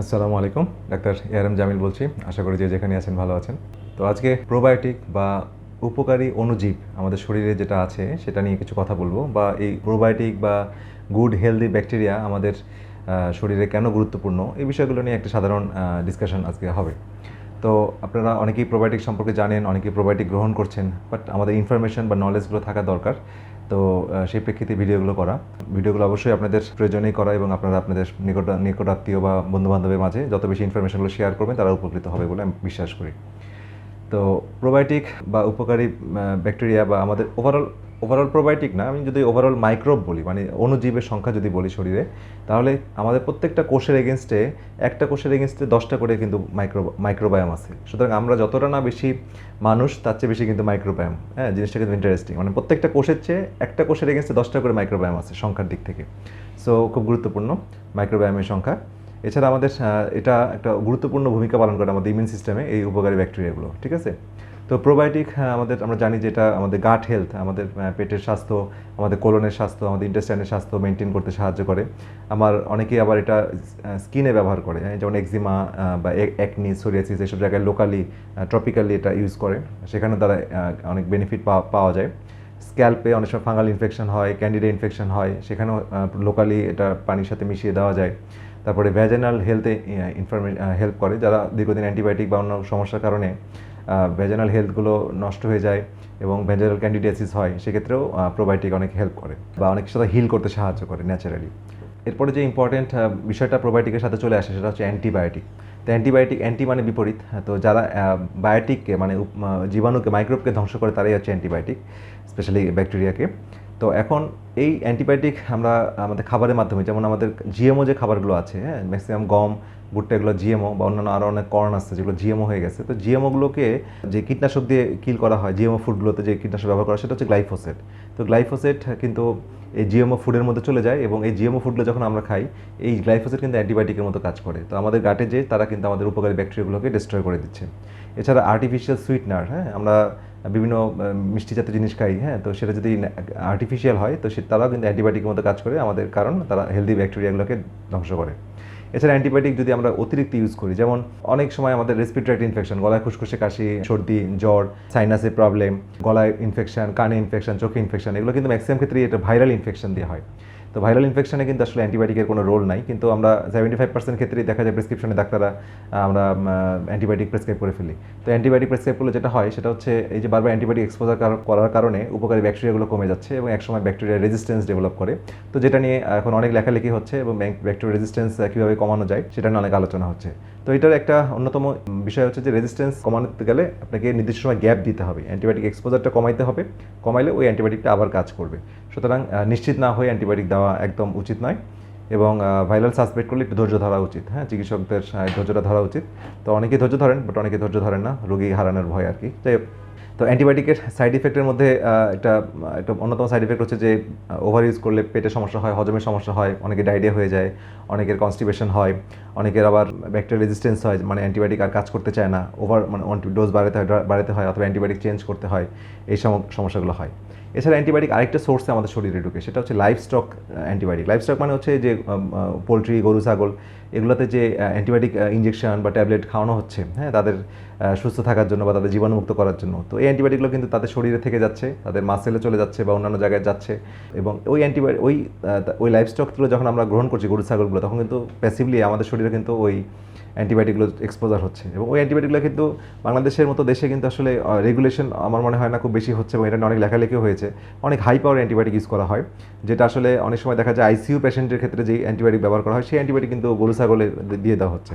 আসসালামু আলাইকুম, doctor ARM Jamil বলছি। আশা করি যে যেখানে আছেন ভালো আছেন। তো আজকে প্রোবায়োটিক বা উপকারী অণুজীব আমাদের শরীরে যেটা আছে, সেটা নিয়ে কিছু কথা বলব। বা এই প্রোবায়োটিক বা গুড হেলদি ব্যাকটেরিয়া আমাদের শরীরে কেন গুরুত্বপূর্ণ, এই বিষয়গুলো নিয়ে একটা সাধারণ ডিসকাশন আজকে হবে। তো আপনারা অনেকেই প্রোবায়োটিক সম্পর্কে জানেন, অনেকেই প্রোবায়োটিক গ্রহণ করছেন বাট আমাদের ইনফরমেশন বা নলেজগুলো থাকা দরকার। তো সেই প্রেক্ষিতে ভিডিওগুলো করা। ভিডিওগুলো অবশ্যই আপনাদের প্রয়োজনেই করা এবং আপনারা আপনাদের নিকট, নিকটাত্মীয় বা বন্ধুবান্ধবের মাঝে যত বেশি ইনফরমেশনগুলো শেয়ার করবেন, তারা উপকৃত হবে বলে আমি বিশ্বাস করি। তো প্রোবায়োটিক বা উপকারী ব্যাকটেরিয়া বা আমাদের ওভারঅল ওভারঅল প্রোবায়োটিক না, আমি যদি ওভারঅল মাইক্রোব বলি মানে অণুজীবের সংখ্যা যদি বলি শরীরে, তাহলে আমাদের প্রত্যেকটা কোষের এগেনস্টে একটা কোষের এগেনস্টে দশটা করে কিন্তু মাইক্রো মাইক্রোবায়াম আছে। সুতরাং আমরা যতটা না বেশি মানুষ, তার চেয়ে বেশি কিন্তু মাইক্রোবায়াম হ্যাঁ জিনিসটা কিন্তু ইন্টারেস্টিং মানে প্রত্যেকটা কোষের চেয়ে একটা কোষের এগেনস্টে দশটা করে মাইক্রোবায়াম আছে সংখ্যার দিক থেকে। সো খুব গুরুত্বপূর্ণ মাইক্রোবায়ামের সংখ্যা। এছাড়া আমাদের এটা একটা গুরুত্বপূর্ণ ভূমিকা পালন করে আমাদের ইমিউন সিস্টেমে এই উপকারী ব্যাকটেরিয়াগুলো ঠিক আছে? তো প্রোবায়োটিক আমাদের আমরা জানি যেটা আমাদের গাট হেলথ আমাদের পেটের স্বাস্থ্য আমাদের কোলনের স্বাস্থ্য আমাদের ইন্টেস্টাইনের স্বাস্থ্য মেনটেন করতে সাহায্য করে। আমার অনেকেই আবার এটা স্কিনে ব্যবহার করে হ্যাঁ, যেমন এক্সিমা বা একনি সোরিয়াসিস এসব জায়গায় লোকালি ট্রপিক্যালি এটা ইউজ করে। সেখানে দ্বারা অনেক বেনিফিট পাওয়া যায়। স্ক্যাল্পে অনেক সময় ফাঙ্গাল ইনফেকশন হয় ক্যান্ডিডা ইনফেকশন হয় সেখানেও লোকালি এটা পানির সাথে মিশিয়ে দেওয়া যায়। তারপরে ভ্যাজেনাল হেলথে ইনফরমে হেল্প করে। যারা দীর্ঘদিন অ্যান্টিবায়োটিক বা অন্য সমস্যার কারণে ভ্যাজেনাল হেলথগুলো নষ্ট হয়ে যায় এবং ভ্যাজেনাল ক্যান্ডিডিয়াসিস হয়, সেক্ষেত্রেও প্রোবায়োটিক অনেক হেল্প করে বা অনেক সাথে হিল করতে সাহায্য করে ন্যাচারালি এরপরে যে ইম্পর্টেন্ট বিষয়টা প্রোবায়োটিকের সাথে চলে আসে সেটা হচ্ছে অ্যান্টিবায়োটিক তো অ্যান্টিবায়োটিক অ্যান্টি মানে বিপরীত, তো যারা বায়োটিককে মানে জীবাণুকে মাইক্রোবকে ধ্বংস করে তারাই হচ্ছে অ্যান্টিবায়োটিক স্পেশালি ব্যাকটেরিয়াকে তো এখন এই অ্যান্টিবায়োটিক আমরা আমাদের খাবারের মাধ্যমে, যেমন আমাদের জিএমও যে খাবারগুলো আছে হ্যাঁ ম্যাক্সিমাম গম ভুট্টা এগুলো জিএমও বা অন্যান্য আরও অনেক কর্ন আছে যেগুলো জিএমও হয়ে গেছে। তো জিএমওগুলোকে যে কীটনাশক দিয়ে কিল করা হয় জিএমও ফুডগুলোতে যে কীটনাশক ব্যবহার করা সেটা হচ্ছে গ্লাইফোসেট তো গ্লাইফোসেট কিন্তু এই জিএমও ফুডের মধ্যে চলে যায় এবং এই জিএমও ফুডগুলো যখন আমরা খাই, এই গ্লাইফোসেট কিন্তু অ্যান্টিবায়োটিকের মতো কাজ করে। তো আমাদের গাটে যে, তারা কিন্তু আমাদের উপকারী ব্যাকটেরিয়াগুলোকে ডিস্ট্রয় করে দিচ্ছে। এছাড়া আর্টিফিশিয়াল সুইটনার হ্যাঁ আমরা বিভিন্ন মিষ্টি জাতীয় জিনিস খাই হ্যাঁ তো সেটা যদি আর্টিফিশিয়াল হয়, তো সে, তারাও কিন্তু অ্যান্টিবায়োটিকের মতো কাজ করে। আমাদের কারণ, তারা হেলদি ব্যাকটেরিয়াগুলোকে ধ্বংস করে। এছাড়া অ্যান্টিবায়োটিক যদি আমরা অতিরিক্ত ইউজ করি, যেমন অনেক সময় আমাদের রেসপিরেটরি ইনফেকশন গলায় খুশখুশে কাশি, সর্দি, জ্বর সাইনাসের প্রবলেম গলায় ইনফেকশন কানে ইনফেকশন চোখে ইনফেকশন এগুলো কিন্তু ম্যাক্সিমাম ক্ষেত্রে এটা ভাইরাল ইনফেকশন দিয়ে হয়। তো ভাইরাল ইনফেকশনে কিন্তু আসলে অ্যান্টিবায়োটিকের কোনো রোল নাই। কিন্তু আমরা সেভেন্টি ফাইভ পার্সেন্ট ক্ষেত্রেই দেখা যায় প্রেসক্রিপশনে ডাক্তাররা আমরা অ্যান্টিবায়োটিক প্রেসক্রাইব করে ফেলি। তো অ্যান্টিবায়োটিক প্রেসক্রাইব করলে যেটা হয়, সেটা হচ্ছে এই যে বারবার অ্যান্টিবায়োটিক এক্সপোজার করার কারণে উপকারী ব্যাকটেরিয়াগুলো কমে যাচ্ছে এবং একসময় ব্যাকটেরিয়া রেজিস্ট্যান্স ডেভেলপ করে। তো যেটা নিয়ে এখন অনেক লেখালেখি হচ্ছে এবং ব্যাকটেরিয়া রেজিস্ট্যান্স কীভাবে কমানো যায়, সেটা নিয়ে অনেক আলোচনা হচ্ছে। তো এটার একটা অন্যতম বিষয় হচ্ছে যে রেজিস্ট্যান্স কমানোতে গেলে আপনাকে নির্দিষ্ট সময় গ্যাপ দিতে হবে। অ্যান্টিবায়োটিক এক্সপোজারটা কমাইতে হবে। কমাইলে ওই অ্যান্টিবায়োটিকটা আবার কাজ করবে। সুতরাং নিশ্চিত না হয়ে অ্যান্টিবায়োটিক দেওয়া একদম উচিত নয়। এবং ভাইরাল সাসপেক্ট করলে একটু ধৈর্য ধরা উচিত। হ্যাঁ চিকিৎসকদের ধৈর্যটা ধরা উচিত। তো অনেকে ধৈর্য ধরেন বাট অনেকে ধৈর্য ধরেন না। রোগী হারানোর ভয় আর কি। যাই তো অ্যান্টিবায়োটিকের সাইড ইফেক্টের মধ্যে একটা একটা অন্যতম সাইড ইফেক্ট হচ্ছে যে ওভার ইউজ করলে পেটের সমস্যা হয়, হজমের সমস্যা হয়, অনেকে ডায়রিয়া হয়ে যায়, অনেকের কনস্টিপেশন হয়, অনেকের আবার ব্যাকটেরিয়া রেজিস্ট্যান্স হয় মানে অ্যান্টিবায়োটিক আর কাজ করতে চায় না ওভার মানে ডোজ বাড়াতে হয় বাড়াতে হয়, অথবা অ্যান্টিবায়োটিক চেঞ্জ করতে হয়, এই সমস্যাগুলো হয়। এছাড়া অ্যান্টিবায়োটিক আরেকটা সোর্সে আমাদের শরীরে ঢুকে, সেটা হচ্ছে life stock antibiotic. Life stock মানে হচ্ছে যে পোলট্রি, গরু, ছাগল, এগুলোতে যে অ্যান্টিবায়োটিক ইঞ্জেকশন বা ট্যাবলেট খাওয়ানো হচ্ছে হ্যাঁ তাদের সুস্থ থাকার জন্য বা তাদের জীবাণুমুক্ত করার জন্য। তো এই অ্যান্টিবায়োটিকগুলো কিন্তু তাদের শরীরে থেকে যাচ্ছে, তাদের মাসেলে চলে যাচ্ছে বা অন্যান্য জায়গায় যাচ্ছে এবং ওই অ্যান্টিবায়োটিক ওই ওই লাইফ স্টকগুলো যখন আমরা গ্রহণ করছি গরু, ছাগলগুলো, তখন কিন্তু প্যাসিভলি আমাদের শরীরে কিন্তু ওই অ্যান্টিবায়োটিকগুলো এক্সপোজার হচ্ছে। এবং ওই অ্যান্টিবায়োটিকগুলো কিন্তু বাংলাদেশের মতো দেশে কিন্তু আসলে রেগুলেশন আমার মনে হয় না খুব বেশি হচ্ছে এবং এটা অনেক লেখালেখিও হয়েছে। অনেক হাই পাওয়ার অ্যান্টিবায়োটিক ইউজ করা হয়, যেটা আসলে অনেক সময় দেখা যায় আইসিইউ পেশেন্টের ক্ষেত্রে যেই অ্যান্টিবায়োটিক ব্যবহার করা হয়, সেই অ্যান্টিবায়োটিক কিন্তু গরু, ছাগলে দিয়ে দেওয়া হচ্ছে।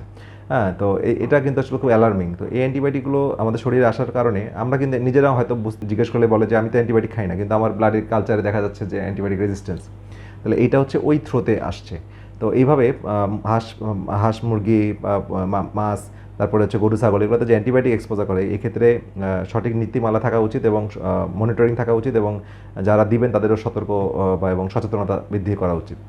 হ্যাঁ তো এটা কিন্তু আসলে খুব অ্যালার্মিং তো এই অ্যান্টিবায়োটিকগুলো আমাদের শরীরে আসার কারণে আমরা কিন্তু নিজেরাও হয়তো জিজ্ঞেস করলে বলে যে আমি তো অ্যান্টিবায়োটিক খাই না, কিন্তু আমার ব্লাডের কালচারে দেখা যাচ্ছে যে অ্যান্টিবায়োটিক রেজিস্ট্যান্স তাহলে এটা হচ্ছে ওই থ্রোতে আসছে। তো এইভাবে হাঁস হাঁস মুরগি মাছ, তারপরে হচ্ছে গরু, ছাগল, এগুলোতে যে অ্যান্টিবায়োটিক এক্সপোজার করে, এক্ষেত্রে সঠিক নীতিমালা থাকা উচিত এবং মনিটরিং থাকা উচিত এবং যারা দিবেন তাদেরও সতর্ক বা, এবং সচেতনতা বৃদ্ধি করা উচিত।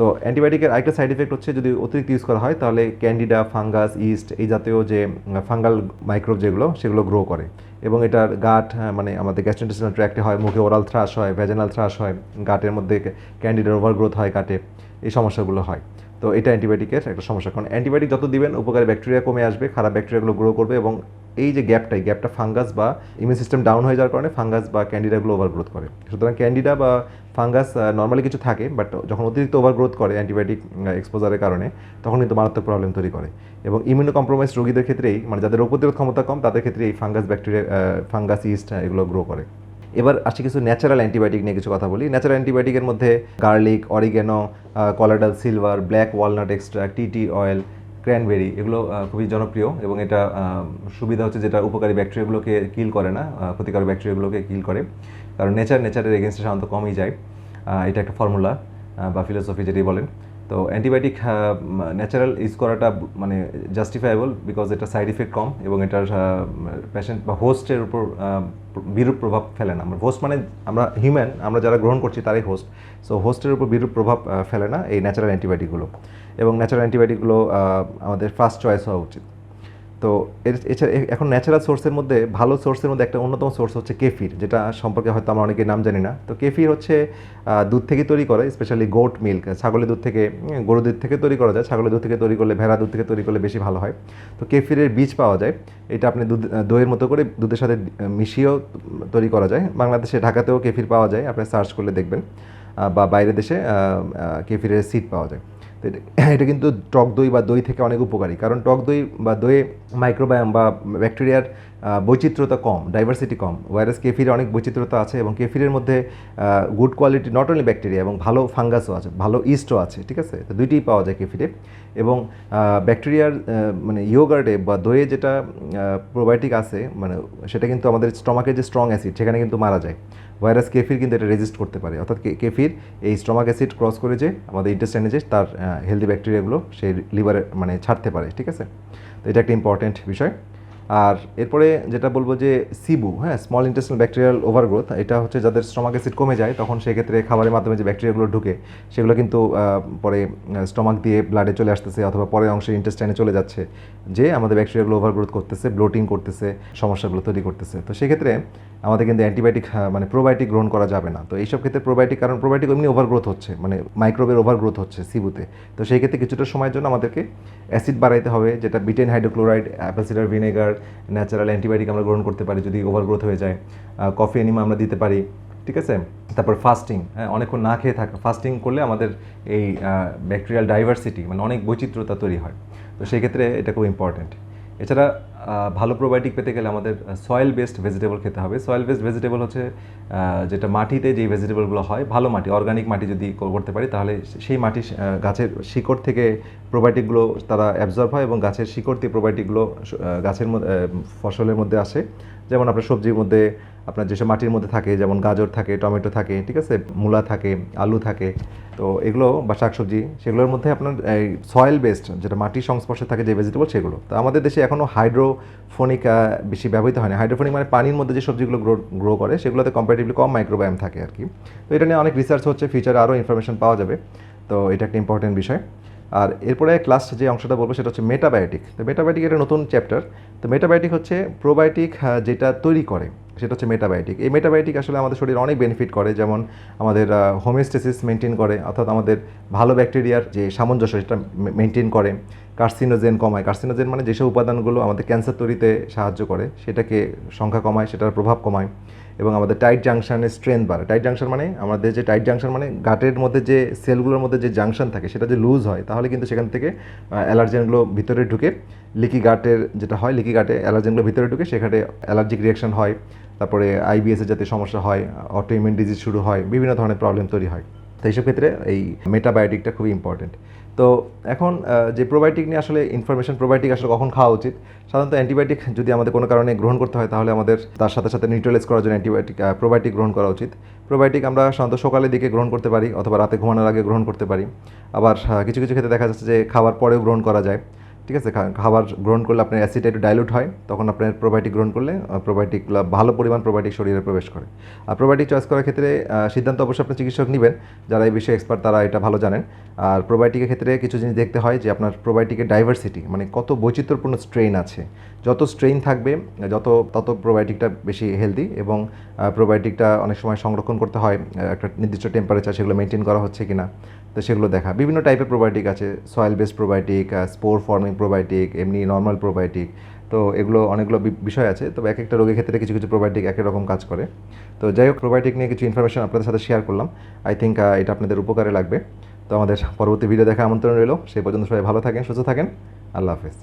তো অ্যান্টিবায়োটিকের আরেকটা সাইড এফেক্ট হচ্ছে যদি অতিরিক্ত ইউজ করা হয়, তাহলে ক্যান্ডিডা ফাঙ্গাস ইস্ট এই জাতীয় যে ফাঙ্গাল মাইক্রোব যেগুলো, সেগুলো গ্রো করে। এবং এটার গাট মানে আমাদের গ্যাস্ট্রেন্টেশনাল ট্র্যাক্টে হয়, মুখে ওরাল থ্রাশ হয় ভ্যাজেনাল থ্রাশ হয়, গাটের মধ্যে ক্যান্ডিডার ওভারগ্রোথ হয়, গাটে। এই সমস্যাগুলো হয়। তো এটা অ্যান্টিবায়োটিকের একটা সমস্যা। কারণ অ্যান্টিবায়োটিক যত দিবেন, উপকারী ব্যাকটেরিয়া কমে আসবে, খারাপ ব্যাকটেরিয়াগুলো গ্রো করবে এবং এই যে গ্যাপটাই গ্যাপটা ফাঙ্গাস বা ইমিউন সিস্টেম ডাউন হয়ে যাওয়ার কারণে ফাঙ্গাস বা ক্যান্ডিডাগুলো ওভারগ্রোথ করে। সুতরাং ক্যান্ডিডা বা ফাঙ্গাস নর্মালি কিছু থাকে বাট যখন অতিরিক্ত ওভারগ্রোথ করে অ্যান্টিবায়োটিক এক্সপোজারের কারণে, তখন কিন্তু মারাত্মক প্রবলেম তৈরি করে। এবং ইমিউনো কম্প্রোমাইজ রোগীদের ক্ষেত্রেই মানে যাদের রোগ প্রতিরোধ ক্ষমতা কম, তাদের ক্ষেত্রে এই ফাঙ্গাস ব্যাকটেরিয়া ফাঙ্গাস ইস্ট এগুলো গ্রো করে। এবার আসি কিছু ন্যাচারাল অ্যান্টিবায়োটিক নিয়ে কিছু কথা বলি। ন্যাচারাল অ্যান্টিবায়োটিকের মধ্যে garlic oregano colloidal silver black walnut extra tea tree oil cranberry এগুলো খুবই জনপ্রিয় এবং এটা সুবিধা হচ্ছে যেটা উপকারী ব্যাকটেরিয়াগুলোকে কিল করে না ক্ষতিকারক ব্যাকটেরিয়াগুলোকে কিল করে। কারণ নেচার নেচারের এগেনস্টে সাধারণত কমই যায়। এটা একটা ফর্মুলা বা ফিলোসফি যেটি বলেন। তো অ্যান্টিবায়োটিক ন্যাচারাল ইউজ করাটা মানে জাস্টিফাইবল বিকজ এটা সাইড ইফেক্ট কম এবং এটার পেশেন্ট বা হোস্টের উপর বিরূপ প্রভাব ফেলে না। হোস্ট মানে আমরা হিউম্যান আমরা যারা গ্রহণ করছি তারাই হোস্ট সো হোস্টের উপর বিরূপ প্রভাব ফেলে না এই ন্যাচারাল অ্যান্টিবায়োটিকগুলো এবং ন্যাচারাল অ্যান্টিবায়োটিকগুলো আমাদের ফার্স্ট চয়েস হওয়া উচিত। তো এছাড়া এখন ন্যাচারাল সোর্সের মধ্যে ভালো সোর্সের মধ্যে একটা অন্যতম সোর্স হচ্ছে কেফির যেটা সম্পর্কে হয়তো আমরা অনেকে নাম জানি না। তো কেফির হচ্ছে দুধ থেকে তৈরি করে স্পেশালি গোট মিল্ক ছাগলের দুধ থেকে গরুর দুধ থেকে তৈরি করা যায়। ছাগলের দুধ থেকে তৈরি করলে ভেড়া দুধ থেকে তৈরি করলে বেশি ভালো হয়। তো কেফিরের বীজ পাওয়া যায়। এটা আপনি দুধ দইয়ের মতো করে দুধের সাথে মিশিয়েও তৈরি করা যায়। বাংলাদেশে ঢাকাতেও কেফির পাওয়া যায়। আপনি সার্চ করলে দেখবেন। বা বাইরের দেশে কেফিরের সিড পাওয়া যায়। এটা- এটা কিন্তু টক দই বা দই থেকে অনেক উপকারী। কারণ টক দই বা দইয়ে মাইক্রোবায়াম বা ব্যাকটেরিয়ার বৈচিত্র্যতা কম ডাইভার্সিটি কম। ভাইরাস কেফিরে অনেক বৈচিত্র্যতা আছে এবং কেফিরের মধ্যে good quality not only bacteria এবং ভালো ফাঙ্গাসও আছে, ভালো ইস্টও আছে, ঠিক আছে? তো দুইটিই পাওয়া যায় কেফিরে এবং ব্যাকটেরিয়ার মানে ইয়োগার্ডে বা দইয়ে যেটা প্রোবায়োটিক আছে মানে সেটা কিন্তু আমাদের স্টমাকের যে স্ট্রং অ্যাসিড সেখানে কিন্তু মারা যায়। ভাইরাস কেফির কিন্তু এটা রেজিস্ট করতে পারে। অর্থাৎ কেফির এই স্টমাক অ্যাসিড ক্রস করে যে আমাদের ইন্টেস্টাইনে যে তার হেলদি ব্যাকটেরিয়াগুলো সেই লিভারে মানে ছাড়তে পারে, ঠিক আছে? তো এটা একটা ইম্পর্ট্যান্ট বিষয়। আর এরপরে যেটা বলব যে সিবু হ্যাঁ স্মল ইন্টেস্টাল ব্যাকটেরিয়াল ওভারগ্রোথ এটা হচ্ছে যাদের স্টমাক অ্যাসিড কমে যায়, তখন সেক্ষেত্রে খাবারের মাধ্যমে যে ব্যাকটেরিয়াগুলো ঢুকে, সেগুলো কিন্তু পরে স্টমাক দিয়ে ব্লাডে চলে আসতেছে অথবা পরের অংশে ইন্টেস্টাইনে চলে যাচ্ছে, যে আমাদের ব্যাকটেরিয়াগুলো ওভারগ্রোথ করতেছে ব্লোটিং করতেছে, সমস্যাগুলো তৈরি করতেছে। তো সেক্ষেত্রে আমাদের কিন্তু অ্যান্টিবায়োটিক মানে প্রোবায়োটিক গ্রহণ করা যাবে না। তো এইসব ক্ষেত্রে প্রোবায়োটিক কারণ প্রোবায়োটিক এমনি ওভারগ্রোথ হচ্ছে মানে মাইক্রোবের ওভারগ্রোথ হচ্ছে সিবুতে। তো সেই ক্ষেত্রে কিছুটা সময়ের জন্য আমাদেরকে অ্যাসিড বাড়াইতে হবে, যেটা betaine hydrochloride apple cider vinegar natural antibiotic আমরা গ্রহণ করতে পারি যদি ওভারগ্রোথ হয়ে যায়। কফি এনিমা আমরা দিতে পারি, ঠিক আছে? তারপর ফাস্টিং হ্যাঁ অনেকক্ষণ না খেয়ে থাকা ফাস্টিং করলে আমাদের এই ব্যাকটেরিয়াল ডাইভার্সিটি মানে অনেক বৈচিত্র্যতা তৈরি হয়। তো সেক্ষেত্রে এটা খুব ইম্পর্ট্যান্ট এছাড়া ভালো প্রোবায়োটিক পেতে গেলে আমাদের সয়েল বেসড ভেজিটেবল খেতে হবে। সয়েল বেসড ভেজিটেবল হচ্ছে যেটা মাটিতে যেই ভেজিটেবলগুলো হয়, ভালো মাটি অর্গানিক মাটি যদি করতে পারি, তাহলে সেই মাটি গাছের শিকড় থেকে প্রোবায়োটিকগুলো তারা অ্যাবজর্ব হয় এবং গাছের শিকড় দিয়ে প্রোবায়োটিকগুলো গাছের ফসলের মধ্যে আসে। যেমন আপনার সবজির মধ্যে আপনার যেসব মাটির মধ্যে থাকে, যেমন গাজর থাকে, টমেটো থাকে, ঠিক আছে? মূলা থাকে, আলু থাকে, তো এগুলো বা শাকসবজি, সেগুলোর মধ্যে আপনার এই সয়েল বেসড যেটা মাটির সংস্পর্শে থাকে যে ভেজিটেবল সেগুলো। তো আমাদের দেশে এখনও হাইড্রোফোনিক বেশি ব্যবহৃত হয় না। হাইড্রোফোনিক মানে পানির মধ্যে যে সবজিগুলো গ্রো গ্রো করে, সেগুলোতে কম্পারেটিভলি কম মাইক্রোবায়াম থাকে আর কি। তো এটা নিয়ে অনেক রিসার্চ হচ্ছে ফিউচারে আরও ইনফরমেশন পাওয়া যাবে। তো এটা একটা ইম্পর্টেন্ট বিষয়। আর এরপরে লাস্ট যে অংশটা বলব সেটা হচ্ছে মেটাবায়োটিক তো মেটাবায়োটিক একটা নতুন চ্যাপ্টার তো মেটাবায়োটিক হচ্ছে প্রোবায়োটিক যেটা তৈরি করে, সেটা হচ্ছে মেটাবায়োটিক এই মেটাবায়োটিক আসলে আমাদের শরীরে অনেক বেনিফিট করে, যেমন আমাদের হোমিওস্টেসিস মেনটেন করে, অর্থাৎ আমাদের ভালো ব্যাকটেরিয়ার যে সামঞ্জস্য, সেটা মেনটেন করে। কার্সিনোজেন কমায়। কার্সিনোজেন মানে যেসব উপাদানগুলো আমাদের ক্যান্সার তৈরিতে সাহায্য করে, সেটাকে সংখ্যা কমায়, সেটার প্রভাব কমায় এবং আমাদের টাইট জাংশনের স্ট্রেংথ বাড়ে টাইট জাংশন মানে আমাদের যে টাইট জাংশন মানে গাটের মধ্যে যে সেলগুলোর মধ্যে যে জাংশন থাকে, সেটা যে লুজ হয়, তাহলে কিন্তু সেখান থেকে অ্যালার্জেনগুলো ভিতরে ঢুকে লিকি গাটের যেটা হয় লিকি গাটে অ্যালার্জেনগুলো ভিতরে ঢুকে, সেখানে অ্যালার্জিক রিয়াকশন হয়। তারপরে আইবিএসের যাতে সমস্যা হয় অটো ইমিউন ডিজিজ শুরু হয়, বিভিন্ন ধরনের প্রবলেম তৈরি হয়। তো এইসব ক্ষেত্রে এই মেটাবায়োটিকটা খুবই ইম্পর্টেন্ট তো এখন যে প্রোবায়োটিক নিয়ে আসলে ইনফরমেশন প্রোবায়োটিক আসলে কখন খাওয়া উচিত? সাধারণত অ্যান্টিবায়োটিক যদি আমাদের কোনো কারণে গ্রহণ করতে হয়, তাহলে আমাদের তার সাথে সাথে নিউট্রালাইজ করার জন্য অ্যান্টিবায়োটিক প্রোবায়োটিক গ্রহণ করা উচিত। প্রোবায়োটিক আমরা সাধারণত সকালের দিকে গ্রহণ করতে পারি, অথবা রাতে ঘুমানোর আগে গ্রহণ করতে পারি। আবার কিছু কিছু ক্ষেত্রে দেখা যাচ্ছে যে খাবার পরেও গ্রহণ করা যায়। ঠিক আছে খাবার গ্রহণ করলে আপনার অ্যাসিড একটু ডাইলুট হয়, তখন আপনার প্রোবায়োটিক গ্রহণ করলে প্রোবায়োটিকগুলো ভালো পরিমাণ প্রোবায়োটিক শরীরে প্রবেশ করে। আর প্রোবায়োটিক চয়েস করার ক্ষেত্রে সিদ্ধান্ত অবশ্যই আপনার চিকিৎসক নেবেন, যারা এই বিষয়ে এক্সপার্ট তারা এটা ভালো জানেন। আর প্রোবায়োটিকের ক্ষেত্রে কিছু জিনিস দেখতে হয় যে, আপনার প্রোবায়োটিকের ডাইভার্সিটি মানে কত বৈচিত্র্যপূর্ণ স্ট্রেইন আছে। যত স্ট্রেইন থাকবে, যত, তত প্রোবায়োটিকটা বেশি হেলদি এবং প্রোবায়োটিকটা অনেক সময় সংরক্ষণ করতে হয় একটা নির্দিষ্ট টেম্পারেচার সেগুলো মেনটেন করা হচ্ছে কিনা, তো সেগুলো দেখা। বিভিন্ন টাইপের প্রোবায়োটিক আছে soil based probiotic spore forming probiotic এমনি নর্মাল প্রোবায়োটিক তো এগুলো অনেকগুলো বিষয় আছে, তবে এক একটা রোগের ক্ষেত্রে কিছু কিছু প্রোবায়োটিক এক এক রকম কাজ করে। তো যাই হোক প্রোবায়োটিক নিয়ে কিছু ইনফরমেশন আপনাদের সাথে শেয়ার করলাম। আই থিঙ্ক এটা আপনাদের উপকারে লাগবে। তো আমাদের পরবর্তী ভিডিও দেখা আমন্ত্রণ রইল। সেই পর্যন্ত সবাই ভালো থাকেন, সুস্থ থাকেন। আল্লাহ হাফেজ।